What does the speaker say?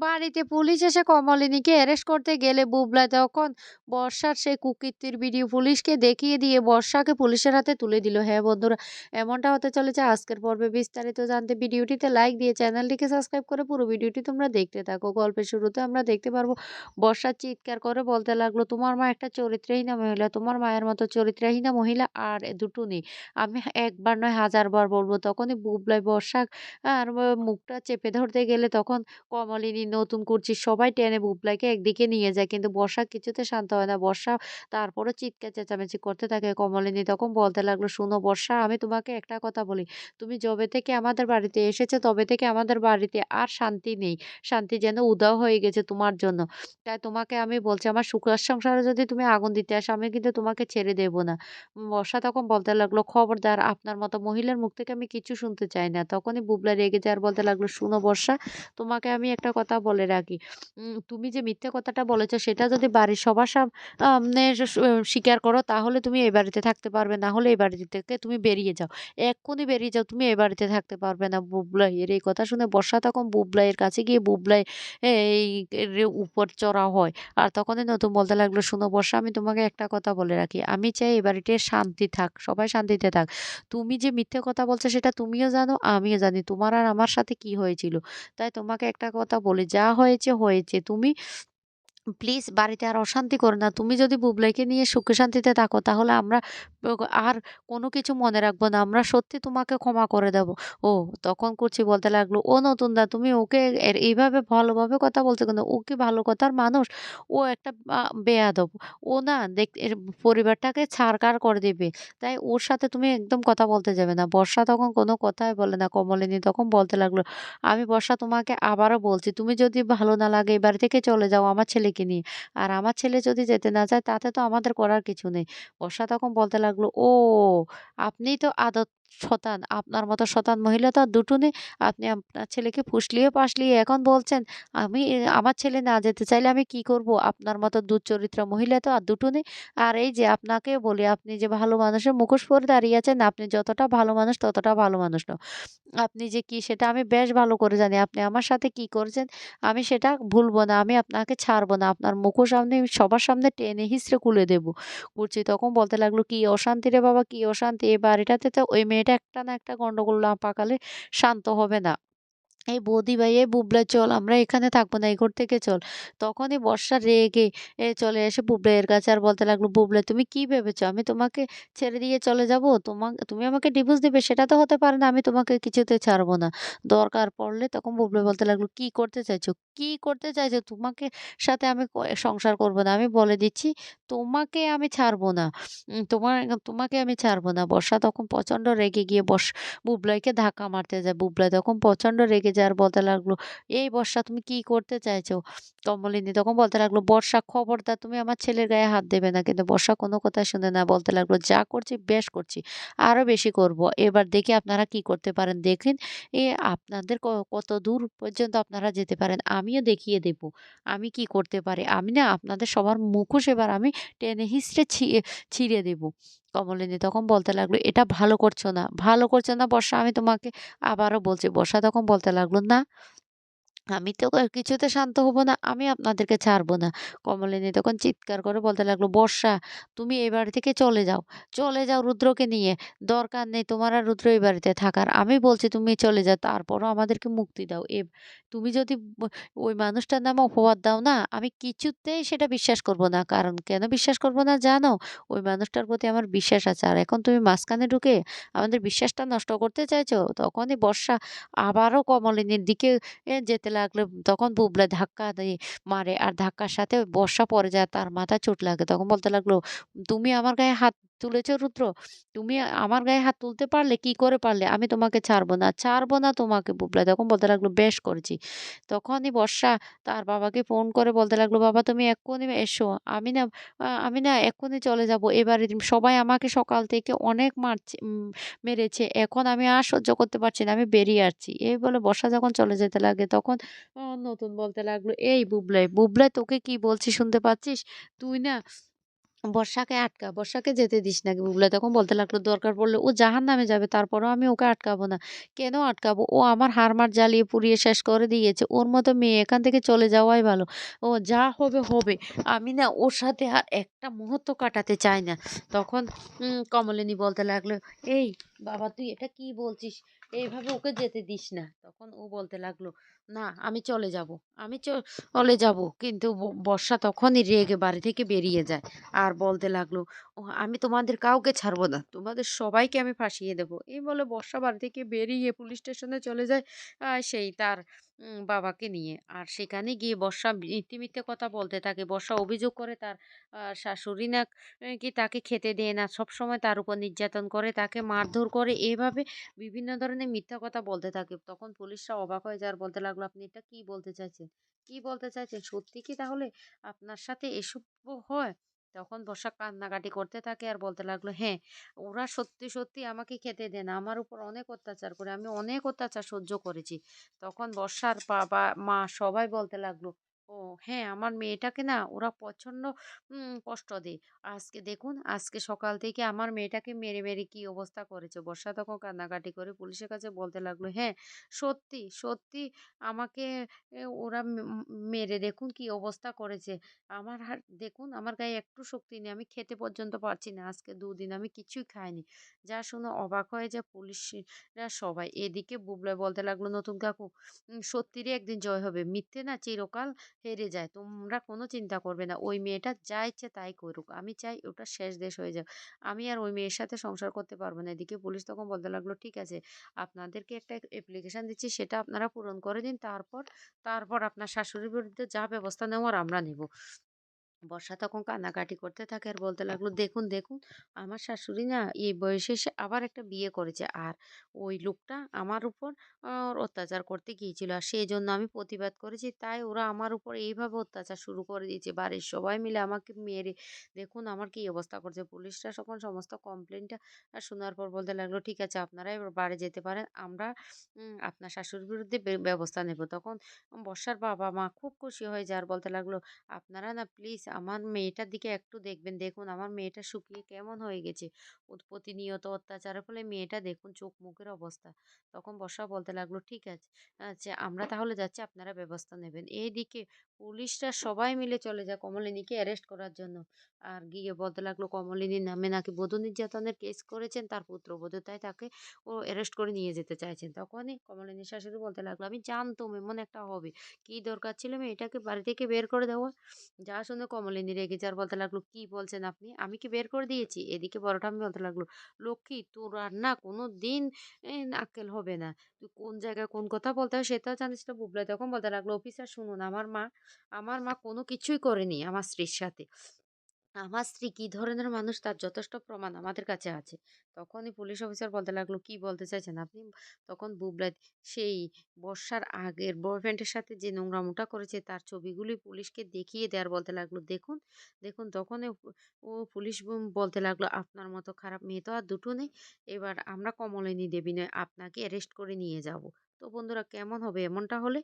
বাড়িতে পুলিশ এসে কমলিনীকে অ্যারেস্ট করতে গেলে বুবলা তখন বর্ষার সেই কুকীর্তির ভিডিও পুলিশকে দেখিয়ে দিয়ে বর্ষাকে পুলিশের হাতে তুলে দিল। হ্যাঁ বন্ধুরা, এমনটা হতে চলেছে আজকের পর্বে। বিস্তারিত জানতে ভিডিওটিতে লাইক দিয়ে চ্যানেলটিকে সাবস্ক্রাইব করে পুরো ভিডিওটি তোমরা দেখতে থাকো। গল্পের শুরুতে আমরা দেখতে পারব, বর্ষার চিৎকার করে বলতে লাগল, তোমার মা একটা চরিত্রহীনা মহিলা, তোমার মায়ের মতো চরিত্রহীনা মহিলা আর দুটো নেই। আমি একবার নয় হাজারবার বলব। তখনই বুবলাই বর্ষা আর মুখটা চেপে ধরতে গেলে তখন কমলিনী নতুন করছি, সবাই টেনে বুবলাইকে একদিকে নিয়ে যায়। কিন্তু বর্ষা কিছুতে শান্ত হয় না। বর্ষা তারপরে চিৎকার, চেঁচামেচি করতে থাকে কমলিনী। তখন বলতে লাগল, শুনো বর্ষা, আমি তোমাকে একটা কথা বলি। তুমি যবে থেকে আমাদের বাড়িতে এসেছে, তবে থেকে আমাদের বাড়িতে আর শান্তি নেই। শান্তি যেন উদাও হয়ে গেছে তোমার জন্য। তাই তোমাকে আমি বলছি, আমার সুখের সংসারে যদি তুমি আগুন দিতে আসো, আমি কিন্তু তোমাকে ছেড়ে দেব না। বর্ষা তখন বলতে লাগল, খবরদার, আপনার মতো মহিলার মুখ থেকে আমি কিছু শুনতে চাই না। তখনই বুবলা রেগে যায় আর বলতে লাগল, শুনো বর্ষা, তোমাকে আমি একটা কথা বলে রাখি। তুমি যে মিথ্যে কথাটা বলেছ, সেটা যদি বাড়ির সবার সামনে স্বীকার করো, তাহলে তুমি এই বাড়িতে থাকতে পারবে না। হলে এই বাড়ি থেকে তুমি বেরিয়ে যাও। এক্ষুনি বেরিয়ে যাও, তুমি এই বাড়িতে থাকতে পারবে না বুবলাইয়ের। এই কথা শুনে বর্ষা তখন বুবলাইয়ের কাছে গিয়ে বুবলাই এই উপর চড়া হয়। আর তখনই নতুন বলতে লাগল, শুনো বর্ষা, আমি তোমাকে একটা কথা বলে রাখি। আমি চাই এই বাড়িতে শান্তি থাক, সবাই শান্তিতে থাক। তুমি যে মিথ্যে কথা বলছো, সেটা তুমিও জানো, আমিও জানি। তোমার আর আমার সাথে কি হয়েছিল? তাই তোমাকে একটা কথা বলি যা হয়েছে হয়েছে। তুমি প্লিজ বাড়িতে আর অশান্তি করো না। তুমি যদি বুবলাইকে নিয়ে সুখে শান্তিতে থাকো তাহলে আমরা আর কোনো কিছু মনে রাখব না। আমরা সত্যি তোমাকে ক্ষমা করে দেব। ও তখন কুচি বলতে লাগল, "ও নতুনদা তুমি ওকে এইভাবে ভালোভাবে কথা বলছো কেন? ও কি ভালো কথার মানুষ? ও একটা বেয়াদব। ও না দেখ এর পরিবারটাকে ছাড়কার করে দিবে। তাই ওর সাথে তুমি একদম কথা বলতে যাবে না।" বর্ষা তখন কোনো কথাই বলে না। কমলিনী তখন বলতে লাগল, "আমি বর্ষা তোমাকে আবারও বলছি, তুমি যদি ভালো না লাগে এই বাড়ি থেকে চলে যাও আমার ছেলেকে নিয়ে। আর আমার ছেলে যদি যেতে না যায় তাতে তো আমাদের করার কিছু নেই। বর্ষা তখন বলতে লাগল, "ও আপনি তো আদত শতান। আপনার মতো শতান মহিলা তো আর দুটো নেই। আপনি আপনার ছেলেকে ফুসলিয়ে পাসলিয়ে এখন বলছেন, আমি আমার ছেলে না যেতে চাইলে আমি কি করব? আপনার মতো দুশ্চরিত্রা মহিলা তো আর দুটো নেই। আর এই যে আপনাকে বলি, আপনি যে ভালো মানুষের মুখোশ পরে দাঁড়িয়ে আছেন, আপনি যতটা ভালো মানুষ ততটা ভালো মানুষ নয় আপনি যে কি সেটা আমি বেশ ভালো করে জানি। আপনি আমার সাথে কি করেছেন আমি সেটা ভুলবো না। আমি আপনাকে ছাড়বো না। আপনার মুখোশ আমি সবার সামনে টেনে হিঁচড়ে কুলে দেবো কুচি তখন বলতে লাগল, "কি অশান্তি রে বাবা, কি অশান্তি! এই বাড়িটাতে তো ওই মেয়েটা একটা না একটা গন্ডগোল না পাকালে শান্ত হবে না।" এই বৌদি ভাই, "এই বুবলাই চল আমরা এখানে থাকব না, এই ঘর থেকে চল।" তখনই বর্ষা রেগে এ চলে এসে বুবলাইয়ের কাছে আর বলতে লাগল, "বুবলাই তুমি কি ভেবেছো? আমি তোমাকে ছেড়ে দিয়ে চলে যাব? তোমা তুমি আমাকে ডিভোর্স দিবে? সেটা তো হতে পারে না। আমি তোমাকে কিছুতে ছাড়বো না। দরকার পড়লে" তখন বুবলাই বলতে লাগল, "কি করতে চাইছো? কি করতে চাইছো? তোমাকে সাথে আমি সংসার করব না। আমি বলে দিচ্ছি, তোমাকে আমি ছাড়বো না। তোমার তোমাকে আমি ছাড়বো না।" বর্ষা তখন প্রচণ্ড রেগে গিয়ে বস বুবলাইকে ধাক্কা মারতে যায়। বুবলাই তখন প্রচণ্ড রেগে যায় আর বলতে লাগল, "এই বর্ষা তুমি কি করতে চাইছো?" কমলিনী তখন বলতে লাগল, "বর্ষা খবরদার তুমি আমার ছেলের গায়ে হাত দেবে না।" কিন্তু বর্ষা কোনো কথা শুনে না। বলতে লাগল, "যা করছি বেশ করছি। আরও বেশি করব। এবার দেখি আপনারা কি করতে পারেন। দেখেন এ আপনাদের কত দূর পর্যন্ত আপনারা যেতে পারেন। আমিও দেখিয়ে দেব। আমি কি করতে পারি। আমি না আপনাদের সবার মুখোশ এবার আমি টেনে হিঁচড়ে ছি ছিঁড়ে দেব।" কমলিনী তখন বলতে লাগল, "এটা ভালো করছ না। ভালো করছ না বর্ষা আমি তোমাকে আবারও বলছি।" বর্ষা তখন বলতে লাগল, "না, আমি তো কিছুতে শান্ত হব না। আমি আপনাদেরকে ছাড়বো না।" কমলিনী তখন চিৎকার করে বলতে লাগল, "বর্ষা তুমি এই বাড়ি থেকে চলে যাও। চলে যাও রুদ্রকে নিয়ে। দরকার নেই তোমার আর রুদ্র এই বাড়িতে থাকার। আমি বলছি তুমি চলে যাও। তারপরও আমাদেরকে মুক্তি দাও। এ তুমি যদি ওই মানুষটার নামে অপবাদ দাও না, আমি কিছুতেই সেটা বিশ্বাস করব না। কারণ কেন বিশ্বাস করব না জানো? ওই মানুষটার প্রতি আমার বিশ্বাস আছে। আর এখন তুমি মাঝখানে ঢুকে আমাদের বিশ্বাসটা নষ্ট করতে চাইছো?" তখনই বর্ষা আবারও কমলিনীর দিকে যেতে লাগল। তখন বুবলা ধাক্কা দিয়ে মারে। আর ধাক্কার সাথে বর্ষা পড়ে যায়। তার মাথায় চোট লাগে। তখন বলতে লাগল, "তুমি আমার গায়ে হাত তুলেছো রুদ্র? তুমি আমার গায়ে হাত তুলতে পারলে? কি করে পারলে? আমি তোমাকে ছাড়বো না। ছাড়বো না তোমাকে।" বুবলাই তখন বলতে লাগল, "বেশ করেছি।" তখনই বর্ষা তার বাবাকে ফোন করে বলতে লাগল, "বাবা তুমি এক্ষুনি এসো। আমি না আমি না এক্ষুনি চলে যাব। এবারে সবাই আমাকে সকাল থেকে অনেক মারছে মেরেছে। এখন আমি আর সহ্য করতে পারছি না। আমি বেরিয়ে আসছি।" এই বলে বর্ষা যখন চলে যেতে লাগে তখন নতুন বলতে লাগল, "এই বুবলাই, বুবলাই তোকে কি বলছি শুনতে পাচ্ছিস? তুই না বর্ষাকে আটকা, বর্ষাকে যেতে দিস না। বুবলাই তখন বলতে লাগল, "দরকার পড়লে ও জাহান নামে যাবে, তারপরও আমি ওকে আটকাবো না। কেন আটকাবো? ও আমার হাড়-মাড় জ্বালিয়ে পুড়িয়ে শেষ করে দিয়েছে। ওর মতো মেয়ে এখান থেকে চলে যাওয়াই ভালো। ও যা হবে, হবে। আমি না ওর সাথে আর একটা মুহূর্ত কাটাতে চাই না।" তখন কমলিনী বলতে লাগল, "এই বাবা তুই এটা কি বলছিস? এইভাবে ওকে যেতে দিস না।" তখন ও বলতে লাগল, "না আমি চলে যাব, আমি চলে যাব।" কিন্তু বর্ষা তখনই রেগে বাড়ি থেকে বেরিয়ে যায়। আর বলতে লাগল, "ও আমি তোমাদের কাউকে ছাড়বো না। তোমাদের সবাইকে আমি ফাঁসিয়ে দেবো।" এই বলে বর্ষা বাড়ি থেকে বেরিয়ে পুলিশ স্টেশনে চলে যায় সেই তার বাবাকে নিয়ে। আর সেখানে গিয়ে বর্ষা মিথ্যে, মিথ্যে কথা বলতে থাকে। বর্ষা অভিযোগ করে তার শাশুড়ি না কি তাকে খেতে দেয় না। সবসময় তার উপর নির্যাতন করে, তাকে মারধর করে। এভাবে বিভিন্ন ধরনের মিথ্যা কথা বলতে থাকে। তখন পুলিশরা অবাক হয়ে যায় আর বলতে লাগল, "আপনি এটা কি বলতে চাইছেন? কি বলতে চাইছেন? সত্যি কি তাহলে আপনার সাথে এসব হয়?" তখন বর্ষা কান্নাকাটি করতে থাকে আর বলতে লাগল, "হ্যাঁ, ওরা সত্যি, সত্যি আমাকে খেতে দেন আমার উপর অনেক অত্যাচার করে। আমি অনেক অত্যাচার সহ্য করেছি।" তখন বর্ষার বাবা, মা সবাই বলতে লাগল, "ও হ্যাঁ, আমার মেয়েটাকে না ওরা প্রচণ্ড উম কষ্ট দেয়। আজকে দেখুন, আজকে সকাল থেকে আমার মেয়েটাকে মেরে, মেরে কি অবস্থা করেছে।" বর্ষা তখন কান্নাকাটি করে পুলিশের কাছে বলতে লাগল, "হ্যাঁ, সত্যি, সত্যি আমাকে ওরা মেরে দেখুন কি অবস্থা করেছে। আমার আর দেখুন আমার গায়ে একটু শক্তি নেই। আমি খেতে পর্যন্ত পারছি না। আজকে দুদিন আমি কিছুই খাইনি।" যা শুনে অবাক হয়ে যায় পুলিশরা সবাই। এদিকে বুবলাই বলতে লাগল, "নতুন কাকু সত্যিরই একদিন জয় হবে। মিথ্যে না চিরকাল হেরে যায়। তোমরা কোনো চিন্তা করবে না। ওই মেয়েটা যা ইচ্ছে তাই করুক। আমি চাই ওটা শেষ দেশ হয়ে যাক। আমি আর ওই মেয়ের সাথে সংসার করতে পারব না।" এদিকে পুলিশ তখন বলতে লাগল, "ঠিক আছে, আপনাদেরকে একটা অ্যাপ্লিকেশান দিচ্ছি সেটা আপনারা পূরণ করে দিন। তারপর, তারপর আপনার শাশুড়ির বিরুদ্ধে যা ব্যবস্থা নেওয়ার আমরা নেব।" বর্ষা তখন কান্নাকাটি করতে থাকে আর বলতে লাগল, "দেখুন, দেখুন আমার শাশুড়ি না এই বয়সে এসে আবার একটা বিয়ে করেছে। আর ওই লোকটা আমার উপর অত্যাচার করতে গিয়েছিল। আর সেই জন্য আমি প্রতিবাদ করেছি। তাই ওরা আমার উপর এইভাবে অত্যাচার শুরু করে দিয়েছে। বাড়ির সবাই মিলে আমাকে মেরে দেখুন আমার কি অবস্থা করছে।" পুলিশরা তখন সমস্ত কমপ্লেনটা শোনার পর বলতে লাগল, "ঠিক আছে আপনারা এবার বাড়ি যেতে পারেন। আমরা আপনার শাশুড়ির বিরুদ্ধে ব্যবস্থা নেব।" তখন বর্ষার বাবা-মা খুব খুশি হয়ে যায় আর বলতে লাগল, "আপনারা না প্লিজ আমার মেয়েটার দিকে একটু দেখবেন। দেখুন আমার মেয়েটা শুকিয়ে কেমন হয়ে গেছে। প্রতিনিয়ত অত্যাচারের ফলে মেয়েটা দেখুন চোখ মুখের অবস্থা।" তখন বর্ষা বলতে লাগল, "ঠিক আছে, আচ্ছা আমরা তাহলে যাচ্ছি আপনারা ব্যবস্থা নেবেন।" এইদিকে পুলিশরা সবাই মিলে চলে যায় কমলিনীকে অ্যারেস্ট করার জন্য। আর গিয়ে বলতে লাগল কমলিনীর নামে নাকি বধূ নির্যাতনের কেস করেছেন তার পুত্র পুত্রবধূ। তাই তাকে ও অ্যারেস্ট করে নিয়ে যেতে চাইছেন। তখনই কমলিনীর শাশুড়ি বলতে লাগল, "আমি জানতাম এমন একটা হবে। কি দরকার ছিল মেয়েটাকে বাড়ি থেকে বের করে দেওয়ার?" যা শুনে কমলিনী রেগে যার আর বলতে লাগল, "কি বলছেন আপনি? আমি কি বের করে দিয়েছি?" এদিকে বড় ঠাম্মি বলতে লাগল, "লক্ষ্মী তোর আর না কোনোদিন এ আক্কেল হবে না। তুই কোন জায়গায় কোন কথা বলতে হবে সেটাও জানিস না।" বুবলাই তখন বলতে লাগল, "অফিসার শুনুন আমার মা আমার মা কোনো কিছুই করেনি আমার স্ত্রীর সাথে। আমার স্ত্রী কি ধরনের মানুষ তার যথেষ্ট প্রমাণ আমাদের কাছে আছে।" তখনই পুলিশ অফিসার বলতে লাগল, "কি বলতে চাইছেন আপনি?" তখন বুবলাই সেই বর্ষার আগের বয়ফ্রেন্ডের সাথে যে নোংরামোটা করেছে তার ছবিগুলি পুলিশকে দেখিয়ে দেওয়ার বলতে লাগল, "দেখুন, দেখুন।" তখন ও পুলিশ বলতে লাগল, "আপনার মতো খারাপ মেয়ে তো আর দুটো নেই। এবার আমরা কমলিনী দেবী নয় আপনাকে অ্যারেস্ট করে নিয়ে যাব।" তো বন্ধুরা কেমন হবে এমনটা হলে?